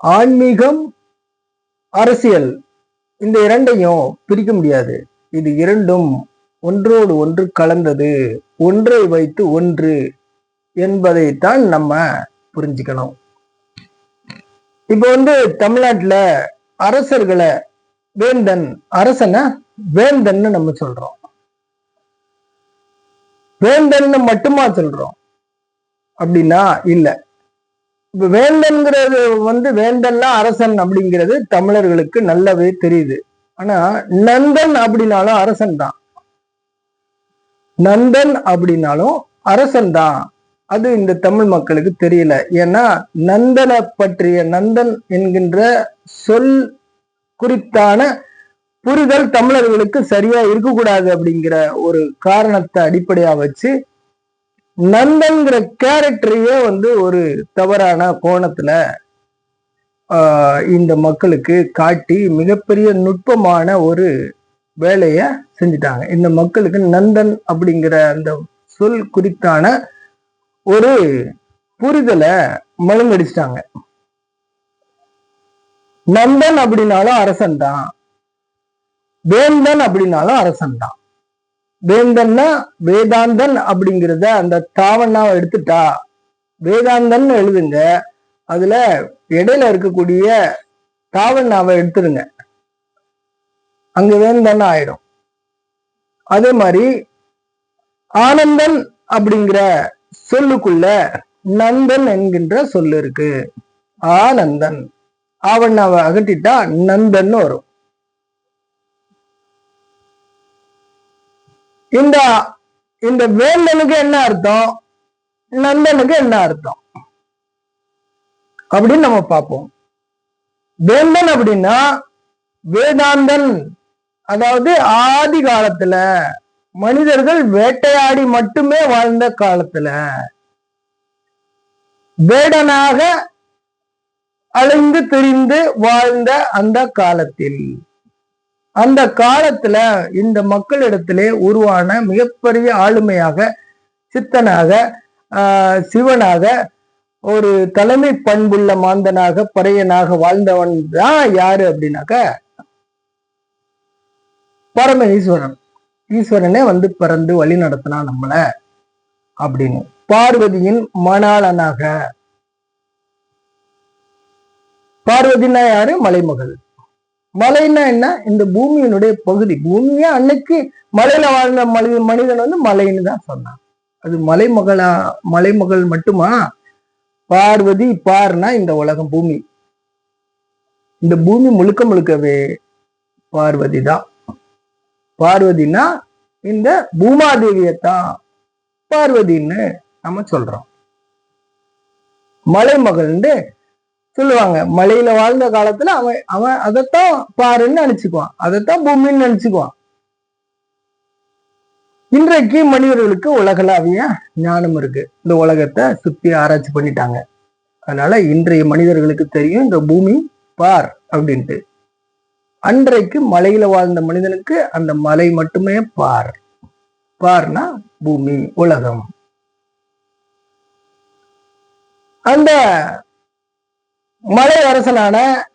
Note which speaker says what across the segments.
Speaker 1: ஆன்மீகம் அரசியல் இந்த இரண்டையும் பிரிக்க முடியாது. இது இரண்டும் ஒன்றோடு ஒன்று கலந்தது ஒன்றை வைத்து ஒன்று என்பதைத்தான் நம்ம புரிஞ்சுக்கணும். இப்போ வந்து தமிழ்நாட்டில் அரசர்களை வேந்தன் அரசனை வேந்தன்னு நம்ம சொல்றோம். வேந்தன்னு மட்டுமா சொல்றோம்? அப்படின்னா இல்லை. வேந்தன்கிறது வந்து வேந்தன்னா அரசன் அப்படிங்கிறது தமிழர்களுக்கு நல்லாவே தெரியுது. ஆனா நந்தன் அப்படின்னாலும் அரசன் தான். நந்தன் அப்படின்னாலும் அரசன் தான். அது இந்த தமிழ் மக்களுக்கு தெரியல. ஏன்னா நந்தனை பற்றிய நந்தன் என்கின்ற சொல் குறித்தான புரிதல் தமிழர்களுக்கு சரியா இருக்கக்கூடாது அப்படிங்கிற ஒரு காரணத்தை அடிப்படையா வச்சு நந்தன்கிற கேரக்டரையே வந்து ஒரு தவறான கோணத்துல ஆஹ் இந்த மக்களுக்கு காட்டி மிகப்பெரிய நுட்பமான ஒரு வேலைய செஞ்சுட்டாங்க. இந்த மக்களுக்கு நந்தன் அப்படிங்கிற அந்த சொல் குறித்தான ஒரு புரிதலை மழுங்கடிச்சிட்டாங்க. நந்தன் அப்படின்னாலும் அரசன் தான் வேந்தன் அப்படின்னாலும் அரசன் தான் வேந்தன்னா வேதாந்தன் அப்படிங்கிறத அந்த தாவண்ணாவை எடுத்துட்டா. வேதாந்தன் எழுதுங்க. அதுல இடையில இருக்கக்கூடிய தாவண்ணாவை எடுத்துருங்க. அங்க வேந்தன் ஆயிடும் அதே மாதிரி ஆனந்தன் அப்படிங்கிற சொல்லுக்குள்ள நந்தன் என்கின்ற சொல்லு இருக்கு. ஆனந்தன். ஆவண்ணாவை அகட்டிட்டா நந்தன் வரும். இந்த இந்த வேந்தனுக்கு என்ன அர்த்தம்? நந்தனுக்கு என்ன அர்த்தம்? அப்படின்னு நம்ம பார்ப்போம். வேந்தன் அப்படின்னா வேதாந்தன் அதாவது ஆதி காலத்துல மனிதர்கள் வேட்டையாடி மட்டுமே வாழ்ந்த காலத்துல வேடனாக அலைந்து திரிந்து வாழ்ந்த அந்த காலத்தில். அந்த காலத்துல இந்த மக்களிடத்திலே உருவான மிகப்பெரிய ஆளுமையாக சித்தனாக ஆஹ் சிவனாக ஒரு தலைமை பண்புள்ள மாந்தனாக பறையனாக வாழ்ந்தவன் தான் யாரு அப்படின்னாக்க பரம ஈஸ்வரன் ஈஸ்வரனே வந்து பிறந்து வழி நடத்தினா நம்மள அப்படின்னு. பார்வதியின் மணாளனாக. பார்வதினா யாரு? மலைமகள். மலைன்னா என்ன? இந்த பூமியினுடைய பகுதி. பூமியா அன்னைக்கு மலையில வாழ்ந்த மலை மனிதன் வந்து மலைன்னு தான் சொன்னான். அது மலைமகளா மலைமகள் மட்டுமா? பார்வதி பார்னா இந்த உலகம் பூமி. இந்த பூமி முழுக்க முழுக்கவே பார்வதி தான். பார்வதினா இந்த பூமாதேவியத்தான் பார்வதின்னு நம்ம சொல்றோம். மலைமகள்னு சொல்லுவாங்க மலையில வாழ்ந்த காலத்துல அவன் அவன் அதைத்தான் பாருன்னு நினைச்சுக்குவான். அதைத்தான் பூமின்னு நினைச்சுக்குவான். இன்றைக்கு மனிதர்களுக்கு உலகளாவிய ஞானம் இருக்கு. இந்த உலகத்தை சுத்தி ஆராய்ச்சி பண்ணிட்டாங்க. அதனால இன்றைய மனிதர்களுக்கு தெரியும் இந்த பூமி பார் அப்படின்ட்டு. அன்றைக்கு மலையில வாழ்ந்த மனிதனுக்கு அந்த மலை மட்டுமே பார். பார்னா பூமி உலகம். அந்த மலை அரசனான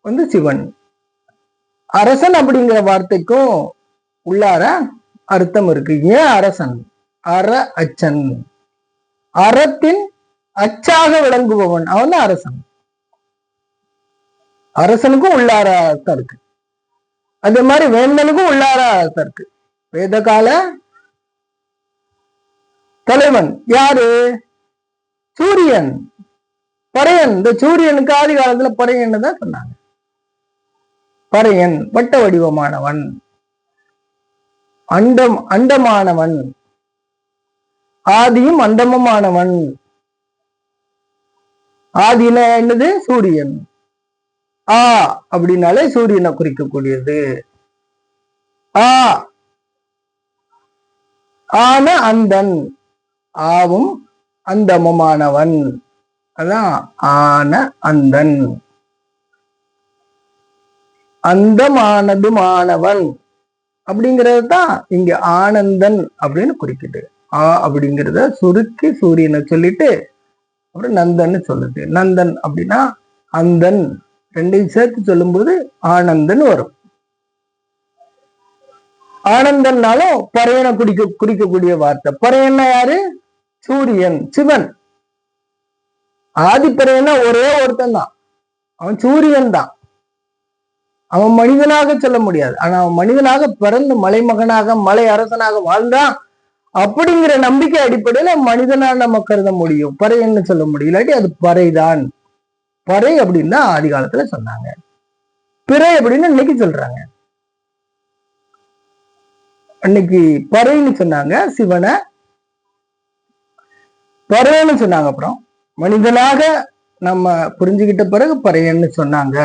Speaker 1: வந்து சிவன். அரசன் அப்படிங்கிற வார்த்தைக்கும் உள்ளார அர்த்தம் இருக்கு. ஏன் அரசன்? அற அச்சன். அறத்தின் அச்சாக விளங்குபவன். அவன் தான் அரசன். அரசனுக்கும் உள்ளார அர்த்தம் இருக்கு. அதே மாதிரி வேந்தனுக்கும் உள்ளார அர்த்தம் இருக்கு. வேத கால தலைவன் யாரு? சூரியன். பறையன் இந்த சூரியனுக்கு ஆதி காலத்துல பறையன்னு தான் சொன்னாங்க. பறையன் வட்ட வடிவமானவன். அண்டம் அண்டமானவன். ஆதியும் அண்டமுமானவன். ஆதின என்னது? சூரியன். ஆ அப்படின்னாலே சூரியனை குறிக்கக்கூடியது. ஆ. ஆன அந்தன். ஆவும் அந்தமுமானவன் அதான் ஆன அந்தன். அந்தமானதுமானவன் அப்படிங்கிறது தான் இங்க ஆனந்தன் அப்படின்னு குறிக்குது ஆ அப்படிங்கிறத சுருக்கி சூரியனை சொல்லிட்டு அப்புறம் நந்தன் சொல்லுது. நந்தன் அப்படின்னா அந்தன். ரெண்டையும் சேர்த்து சொல்லும்போது ஆனந்தன் வரும். ஆனந்தன்னாலும் பறையனை குறிக்க குறிக்கக்கூடிய வார்த்தை. பறையன்னா யாரு? சூரியன் சிவன். ஆதிப்பறையனா ஒரே ஒருத்தன் தான் அவன் சூரியன் தான் அவன் மனிதனாக சொல்ல முடியாது. ஆனா அவன் மனிதனாக பிறந்து மலைமகனாக மலை அரசனாக வாழ்ந்தான் அப்படிங்கிற நம்பிக்கை அடிப்படையில மனிதனா நம்ம கருத முடியும். பறையன்னு சொல்ல முடியும். இல்லாட்டி அது பறைதான். பறை அப்படின்னு தான் ஆதி காலத்துல சொன்னாங்க. பிறை அப்படின்னு இன்னைக்கு சொல்றாங்க. அன்னைக்கு பறைன்னு சொன்னாங்க சிவனை. பறைன்னு சொன்னாங்க அப்புறம். மனிதனாக நம்ம புரிஞ்சுக்கிட்ட பிறகு பறையன்னு சொன்னாங்க.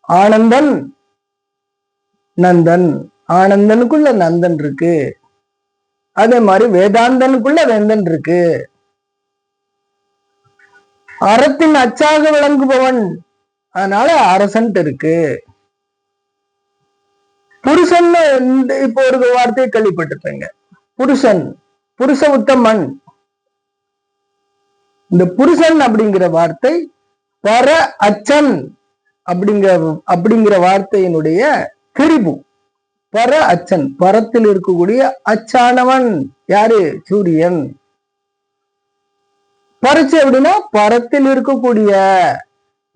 Speaker 1: ஆனந்தன் நந்தன். ஆனந்தனுக்குள்ள நந்தன் இருக்கு. அதே மாதிரி வேதாந்தனுக்குள்ள வேந்தன் இருக்கு. அறத்தின் அச்சாக விளங்குபவன். அதனால அரசன்ட்டு இருக்கு. புருஷன் இப்போ ஒரு வார்த்தையை கேள்விப்பட்டிருப்பீங்க. புருஷன் புருஷ உத்தமன். இந்த புருஷன் அப்படிங்கிற வார்த்தை பர அச்சன் அப்படிங்கிற அப்படிங்கிற வார்த்தையினுடைய திரிபு. பர அச்சன் பரத்தில் இருக்கக்கூடிய அச்சானவன். யாரு? சூரியன். பறிச்சு அப்படின்னா பரத்தில் இருக்கக்கூடிய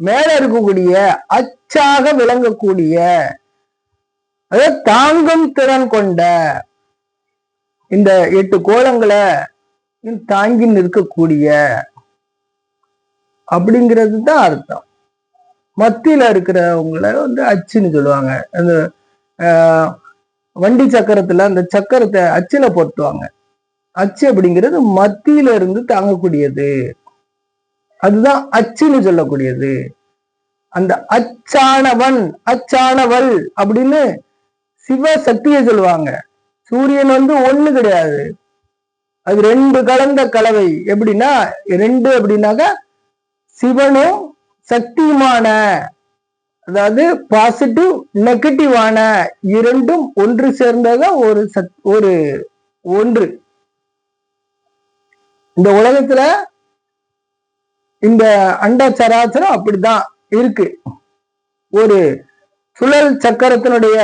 Speaker 1: மேல இருக்கக்கூடிய அச்சாக விளங்கக்கூடிய அதாவது தாங்கும் திறன் கொண்ட இந்த எட்டு கோலங்களை தாங்கி நிற்கக்கூடிய அப்படிங்கிறது தான் அர்த்தம். மத்தியில் இருக்கிறவங்கள வந்து அச்சுன்னு சொல்லுவாங்க. அந்த வண்டி சக்கரத்தில் அந்த சக்கரத்தை அச்சில் போட்டுவாங்க. அச்சு அப்படிங்கிறது மத்தியில இருந்து தாங்கக்கூடியது. அதுதான் அச்சுன்னு சொல்லக்கூடியது. அந்த அச்சானவன் அச்சானவள் அப்படின்னு சிவசக்தியை சொல்லுவாங்க. சூரியன் வந்து ஒண்ணு கிடையாது. அது ரெண்டு கலந்த கலவை. எப்படின்னா ரெண்டு அப்படின்னாக்க சிவனும் சக்தியுமான அதாவது பாசிட்டிவ் நெகட்டிவான இரண்டும் ஒன்று சேர்ந்ததான் ஒரு சத் ஒரு ஒன்று. இந்த உலகத்துல இந்த அண்ட சராசரம் அப்படிதான் இருக்கு. ஒரு சுழல் சக்கரத்தினுடைய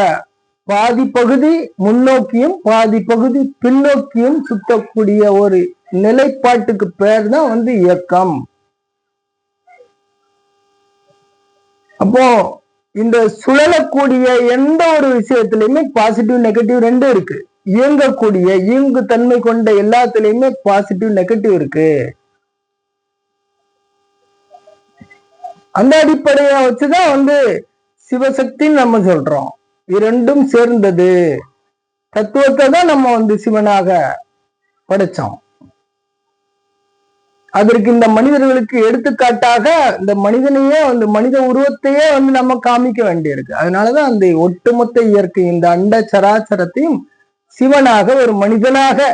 Speaker 1: பாதி பகுதி முன்னோக்கியும் பாதி பகுதி பின்னோக்கியும் சுத்தக்கூடிய ஒரு நிலைப்பாட்டுக்கு பேர் தான் வந்து இயக்கம். அப்போ இந்த சுழலக்கூடிய எந்த ஒரு விஷயத்திலையுமே பாசிட்டிவ் நெகட்டிவ் ரெண்டும் இருக்கு. இயங்கக்கூடிய இயங்கு தன்மை கொண்ட எல்லாத்துலயுமே பாசிட்டிவ் நெகட்டிவ் இருக்கு. அந்த அடிப்படையை வச்சுதான் வந்து சிவசக்தின்னு நம்ம சொல்றோம். இரண்டும் சேர்ந்தது. தத்துவத்தை தான் நம்ம வந்து சிவனாக படைச்சோம். அதற்கு இந்த மனிதர்களுக்கு எடுத்துக்காட்டாக இந்த மனிதனையே வந்து மனித உருவத்தையே வந்து நம்ம காமிக்க வேண்டியிருக்கு. அதனாலதான் அந்த ஒட்டுமொத்த இயற்கை இந்த அண்ட சராச்சரத்தையும் சிவனாக ஒரு மனிதனாக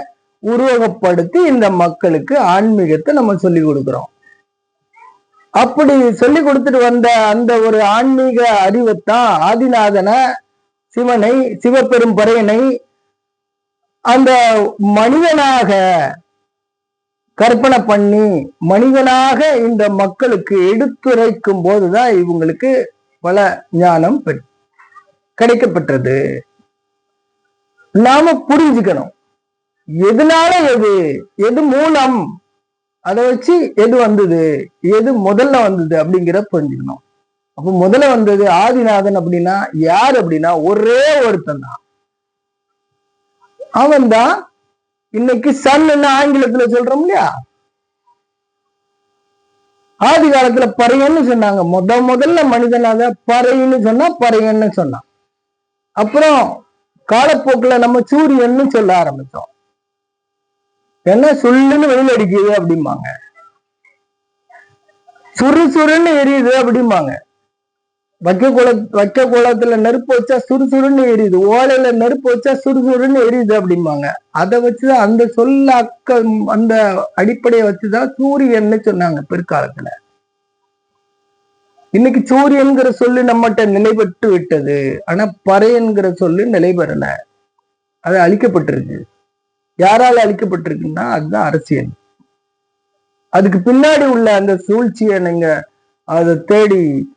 Speaker 1: உருவகப்படுத்தி இந்த மக்களுக்கு ஆன்மீகத்தை நம்ம சொல்லி கொடுக்கிறோம். அப்படி சொல்லி கொடுத்துட்டு வந்த அந்த ஒரு ஆன்மீக அறிவைத்தான் ஆதிநாதனை சிவனை சிவபெரும் பறையனை அந்த மனிதனாக கற்பனை பண்ணி மனிதனாக இந்த மக்களுக்கு எடுத்துரைக்கும் போதுதான் இவங்களுக்கு பல ஞானம் கிடைக்கப்பட்டது நாம புரிஞ்சுக்கணும். எதனால எது எது மூலம் அதை வச்சு எது வந்தது எது முதல்ல வந்தது அப்படிங்கிற புரிஞ்சுக்கணும். அப்ப முதல்ல வந்தது ஆதிநாதன் அப்படின்னா யார் அப்படின்னா ஒரே ஒருத்தன் தான். அவன் தான் இன்னைக்கு சன் ஆங்கிலத்துல சொல்றோம் இல்லையா? ஆதி காலத்துல பறையன்னு சொன்னாங்க. முத முதல்ல மனிதனாக பறையன்னு சொன்னா பறையன்னு சொன்னான் அப்புறம் காலப்போக்குல நம்ம சூரியன்னு சொல்ல ஆரம்பிச்சோம். என்ன சொல்லுன்னு வெயில் அடிக்குது அப்படிம்பாங்க. சுறுசுறுன்னு எரியுது அப்படிம்பாங்க. வைக்க குள வைக்க குளத்துல நெருப்பு வச்சா சுறுசுறுன்னு எரியுது. ஓலையில நெருப்பு வச்சா சுறுசுறுன்னு எரியுது அப்படிம்பாங்க. அதை வச்சுதான் அந்த சொல்ல அக்க அந்த அடிப்படையை வச்சுதான் சூரியன்னு சொன்னாங்க பிற்காலத்துல. இன்னைக்கு சூரியன்கிற சொல்லு நம்மகிட்ட நிலைபெற்று விட்டது. ஆனா பறையன்கிற சொல்லு நிலைபெறல. அது அழிக்கப்பட்டிருக்கு. யாரால அழிக்கப்பட்டிருக்குன்னா அதுதான் அரசியல். அதுக்கு பின்னாடி உள்ள அந்த சூழ்ச்சியை நீங்க அதை தேடி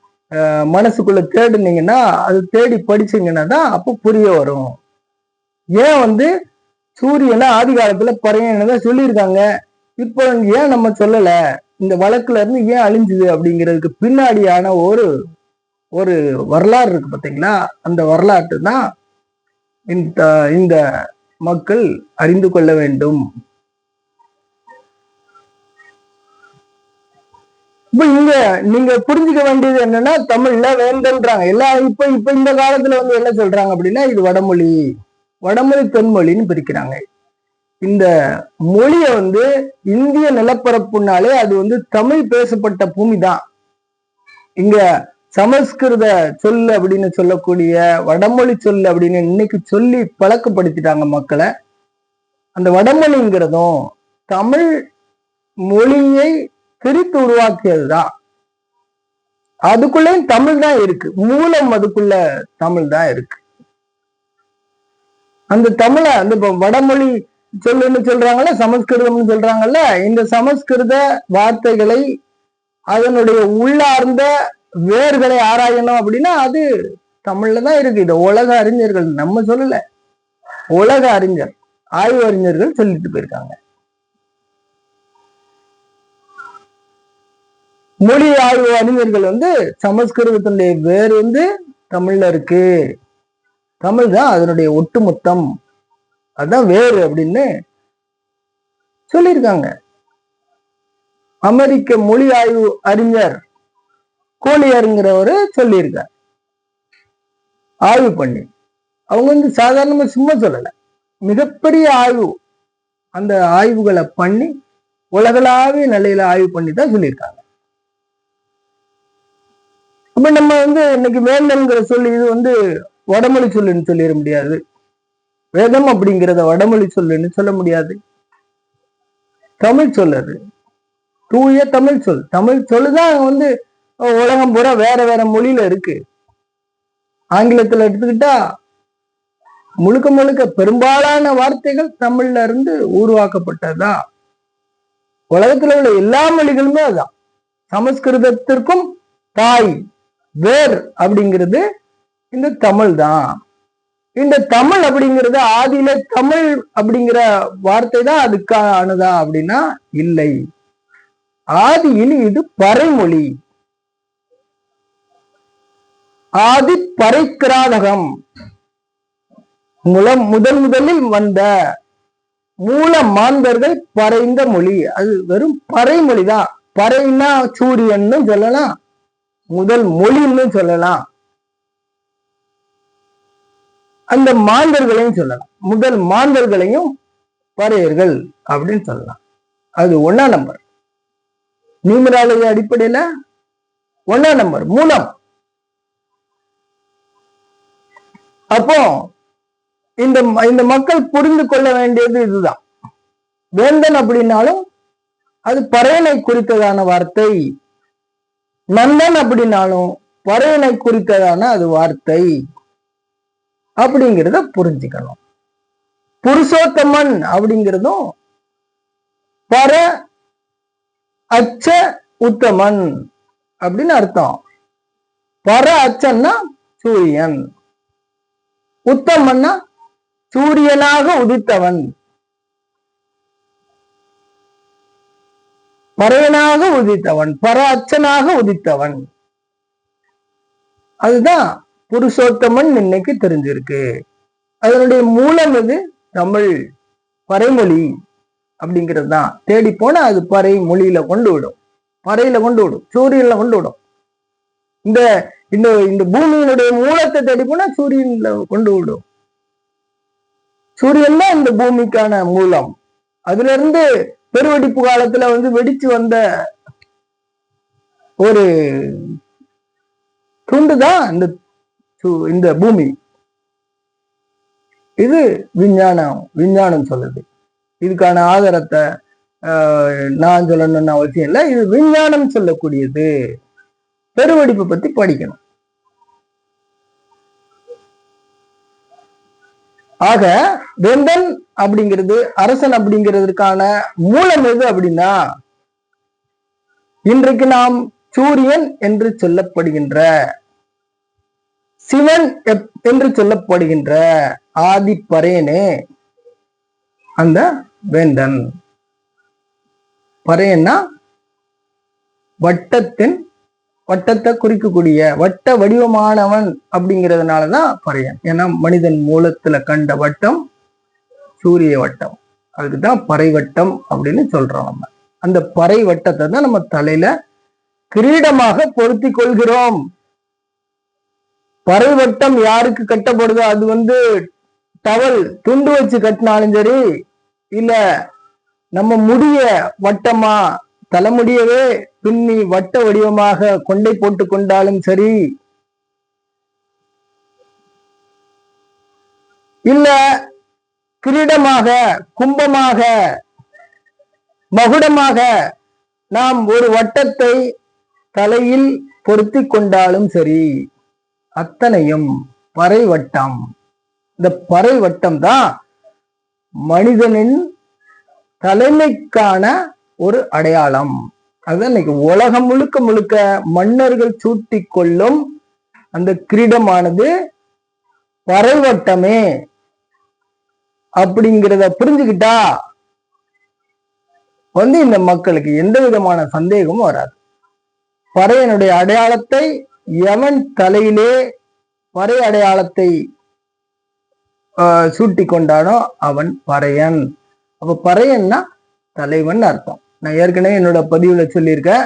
Speaker 1: மனசுக்குள்ள தேடுனீங்கன்னா அது தேடி படிச்சீங்கன்னா தான் அப்போ புரிய வரும். ஏன் வந்து சூரியனை ஆதி காலத்துல பறையன்னு தான் சொல்லியிருக்காங்க. இப்போ ஏன் நம்ம சொல்லல? இந்த வழக்குல இருந்து ஏன் அழிஞ்சுது அப்படிங்கிறதுக்கு பின்னாடியான ஒரு ஒரு வரலாறு இருக்கு பாத்தீங்களா அந்த வரலாற்று தான் இந்த இந்த மக்கள் அறிந்து கொள்ள வேண்டும். இப்ப இங்க நீங்க புரிஞ்சுக்க வேண்டியது என்னன்னா தமிழ்ல வேந்தன்றாங்க. எல்லா இப்ப இப்ப இந்த காலத்துல வந்து என்ன சொல்றாங்க அப்படின்னா இது வடமொழி வடமொழி தென்மொழின்னு பிரிக்கிறாங்க. இந்த மொழிய வந்து இந்திய நிலப்பரப்புனாலே அது வந்து தமிழ் பேசப்பட்ட பூமி தான் இங்க சமஸ்கிருத சொல்லு அப்படின்னு சொல்லக்கூடிய வடமொழி சொல்லு அப்படின்னு இன்னைக்கு சொல்லி பழக்கப்படுத்திட்டாங்க மக்களை. அந்த வடமொழிங்கிறதும் தமிழ் மொழியை பிரித்து உருவாக்கியதுதான். அதுக்குள்ளேயும் தமிழ் தான் இருக்கு. மூலம் அதுக்குள்ள தமிழ் தான் இருக்கு. அந்த தமிழை அந்த இப்ப வடமொழி சொல்லுன்னு சொல்றாங்கல்ல? சமஸ்கிருதம்னு சொல்றாங்கல்ல? இந்த சமஸ்கிருத வார்த்தைகளை அதனுடைய உள்ளார்ந்த வேர்களை ஆராயணும் அப்படின்னா அது தமிழ்ல தான் இருக்கு. இது உலக அறிஞர்கள் நம்ம சொல்லல. உலக அறிஞர் ஆய்வு அறிஞர்கள் சொல்லிட்டு போயிருக்காங்க. மொழி ஆய்வு அறிஞர்கள் வந்து சமஸ்கிருதத்தினுடைய வேர் வந்து தமிழ்ல இருக்கு? தமிழ் தான் அதனுடைய ஒட்டுமொத்தம். அதான் வேறு அப்படின்னு சொல்லியிருக்காங்க. அமெரிக்க மொழி ஆய்வு அறிஞர் கோலியருங்கிறவரு சொல்லியிருக்கார். ஆய்வு பண்ணி. அவங்க வந்து சாதாரணமா சும்மா சொல்லல. மிகப்பெரிய ஆய்வு. அந்த ஆய்வுகளை பண்ணி உலகளாவிய நிலையில ஆய்வு பண்ணி தான் சொல்லியிருக்காங்க. அப்ப நம்ம வந்து இன்னைக்கு வேந்தன்கிற சொல்லி இது வந்து வடமொழி சொல்லுன்னு சொல்லிட முடியாது. வேதம் அப்படிங்கிறத வடமொழி சொல்லுன்னு சொல்ல முடியாது. தமிழ் சொல்லது தூய தமிழ் சொல். தமிழ் சொல்லுதான் வந்து உலகம் பூரா வேற வேற மொழியில இருக்கு. ஆங்கிலத்துல எடுத்துக்கிட்டா முழுக்க முழுக்க பெரும்பாலான வார்த்தைகள் தமிழ்ல இருந்து உருவாக்கப்பட்டதா? உலகத்துல உள்ள எல்லா மொழிகளுமே அதான். சமஸ்கிருதத்திற்கும் தாய் வேர் அப்படிங்கிறது இந்த தமிழ் தான். இந்த தமிழ் அப்படிங்கிறது ஆதியில தமிழ் அப்படிங்கிற வார்த்தை தான் அதுக்கானதா அப்படின்னா இல்லை. ஆதியில் இது பறைமொழி. ஆதி பறைக்கிராதகம். முலம் முதன் முதலில் வந்த மூல மாந்தர்கள் பறைந்த மொழி. அது வெறும் பறைமொழி தான். பறைன்னா சூரியன்னு சொல்லலாம். முதல் மொழின்னு சொல்லலாம். அந்த மாந்தர்களையும் சொல்லலாம். முதல் மாந்தர்களையும் பறையர்கள் அப்படின்னு சொல்லலாம். அது ஒன்னா நம்பர் நியூமராலஜி அடிப்படையில ஒன்னா நம்பர் மூலம். அப்போ இந்த இந்த மக்கள் புரிந்து கொள்ள வேண்டியது இதுதான். வேந்தன் அப்படின்னாலும் அது பறையனை குறித்ததான வார்த்தை. நந்தன் அப்படின்னாலும் பறையனை குறித்ததான அது வார்த்தை அப்படிங்கிறத புரிஞ்சுக்கணும். புருஷோத்தமன் அப்படிங்கிறதும் பர அச்ச உத்தமன் அப்படின்னு அர்த்தம். பர அச்சன்னா சூரியன். உத்தமன்னா சூரியனாக உதித்தவன். பறையனாக உதித்தவன் பர அச்சனாக உதித்தவன். அதுதான் புருஷோத்தமன் இன்னைக்கு தெரிஞ்சிருக்கு. அதனுடைய மூலம் இது தமிழ் பறைமொழி அப்படிங்கிறது தான் தேடி போனா அது பறை மொழியில கொண்டு விடும். பறையில கொண்டு விடும். சூரியன்ல கொண்டு விடும். இந்த இந்த இந்த பூமியினுடைய மூலத்தை தேடி போனா சூரியன்ல கொண்டு விடும். சூரியன் தான் இந்த பூமிக்கான மூலம். அதுல இருந்து பெருவெடிப்பு காலத்துல வந்து வெடிச்சு வந்த ஒரு துண்டு தான் இந்த இந்த பூமி. இது விஞ்ஞானம் விஞ்ஞானம் சொல்லுது. இதுக்கான ஆதாரத்தை ஆஹ், நான் சொல்லணும்னு அவசியம் இல்லை. இது விஞ்ஞானம் சொல்லக்கூடியது. பெருவெடிப்பு பத்தி படிக்கணும். ஆக வேந்தன் அப்படிங்கிறது அரசன் அப்படிங்கிறதுக்கான மூலம் எது அப்படின்னா இன்றைக்கு நாம் சூரியன் என்று சொல்லப்படுகின்ற சிவன் என்று சொல்லப்படுகின்ற ஆதிப்பறையனே அந்த வேந்தன். பறையன்னா வட்டத்தின் வட்டத்தை குறிக்கக்கூடிய வட்ட வடிவமானவன் அப்படிங்கிறதுனாலதான் பறையன். ஏன்னா மனிதன் மூலத்துல கண்ட வட்டம் சூரிய வட்டம். அதுக்குதான் பறை வட்டம் அப்படின்னு சொல்றோம் நம்ம. அந்த பறை வட்டத்தை தான் நம்ம தலையில கிரீடமாக பொருத்தி கொள்கிறோம். பறை வட்டம் யாருக்கு கட்டப்படுதோ அது வந்து டவல் துண்டு வச்சு கட்டினாலும் சரி இல்ல நம்ம முடிய வட்டமா தலைமுடியவே பின்னி வட்ட வடிவமாக கொண்டை போட்டு கொண்டாலும் சரி. இல்ல கிரீடமாக கும்பமாக மகுடமாக நாம் ஒரு வட்டத்தை தலையில் பொருத்தி கொண்டாலும் சரி. அத்தனையும் பறை வட்டம் இந்த பறை வட்டம் தான் மனிதனின் தலைமைக்கான ஒரு அடையாளம். அதுதான் இன்னைக்கு உலகம் முழுக்க முழுக்க மன்னர்கள் சூட்டி கொள்ளும் அந்த கிரீடமானது வரைவட்டமே அப்படிங்கிறத புரிஞ்சுக்கிட்டா வந்து இந்த மக்களுக்கு எந்த விதமான சந்தேகமும் வராது. பறையனுடைய அடையாளத்தை எவன் தலையிலே பறை அடையாளத்தை சூட்டி கொண்டானோ அவன் பறையன். அப்ப பறையன்னா தலைவன் அர்த்தம். நான் ஏற்கனவே என்னோட பதிவுல சொல்லியிருக்கேன்.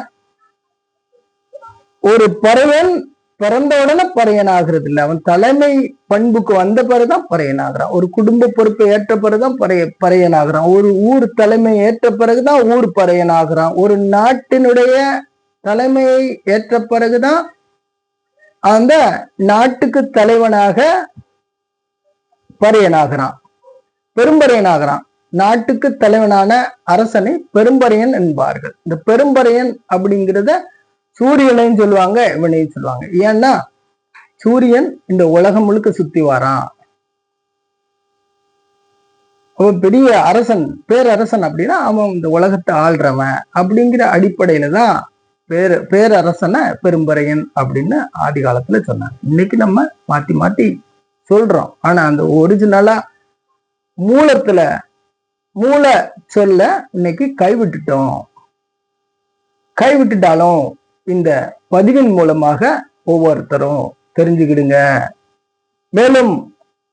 Speaker 1: ஒரு பறவன் பிறந்த உடனே பறையன் ஆகிறது இல்லை. அவன் தலைமை பண்புக்கு வந்த பிறகுதான் பறையன் ஆகிறான். ஒரு குடும்ப பொறுப்பை ஏற்ற பிறகுதான் பறைய பறையன் ஆகிறான். ஒரு ஊர் தலைமை ஏற்ற பிறகுதான் ஊர் பறையன் ஆகிறான். ஒரு நாட்டினுடைய தலைமையை ஏற்ற பிறகுதான் அந்த நாட்டுக்கு தலைவனாக பறையனாகிறான் பெரும்பறையனாகிறான் நாட்டுக்கு தலைவனான அரசனை பெரும்பறையன் என்பார்கள். இந்த பெரும்பறையன் அப்படிங்கிறத சூரியனையும் சொல்லுவாங்க இவனையும் சொல்லுவாங்க. ஏன்னா சூரியன் இந்த உலகம் முழுக்க சுத்தி வரான். அவன் பெரிய அரசன் பேரரசன் அப்படின்னா அவன் இந்த உலகத்தை ஆள்றவன் அப்படிங்கிற அடிப்படையில தான் பேர பேரரசனை பெரும்பறையன் அப்படின்னு ஆதி காலத்துல சொன்னாங்க. இன்னைக்கு நம்ம மாத்தி மாத்தி சொல்றோம். ஆனா அந்த ஒரிஜினலா மூலத்துல மூல சொல்ல இன்னைக்கு கைவிட்டுட்டோம். கைவிட்டுட்டாலும் இந்த பதிவின் மூலமாக ஒவ்வொருத்தரும் தெரிஞ்சுக்கிடுங்க. மேலும்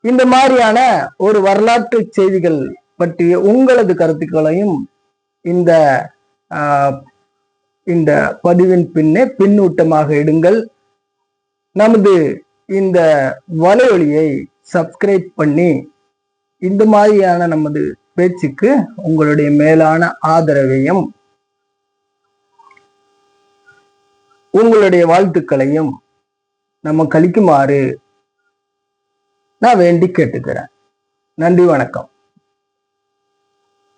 Speaker 1: இந்த மாதிரியான ஒரு வரலாற்று செய்திகள் பற்றிய உங்களது கருத்துக்களையும் இந்த ஆஹ், இந்த பதிவின் பின்னே பின்னூட்டமாக இடுங்கள். நமது இந்த வலையொலியை சப்ஸ்கிரைப் பண்ணி இந்த மாதிரியான நமது பேச்சுக்கு உங்களுடைய மேலான ஆதரவையும் உங்களுடைய வாழ்த்துக்களையும் நம்ம கழிக்குமாறு நான் வேண்டி கேட்டுக்கிறேன். நன்றி வணக்கம்.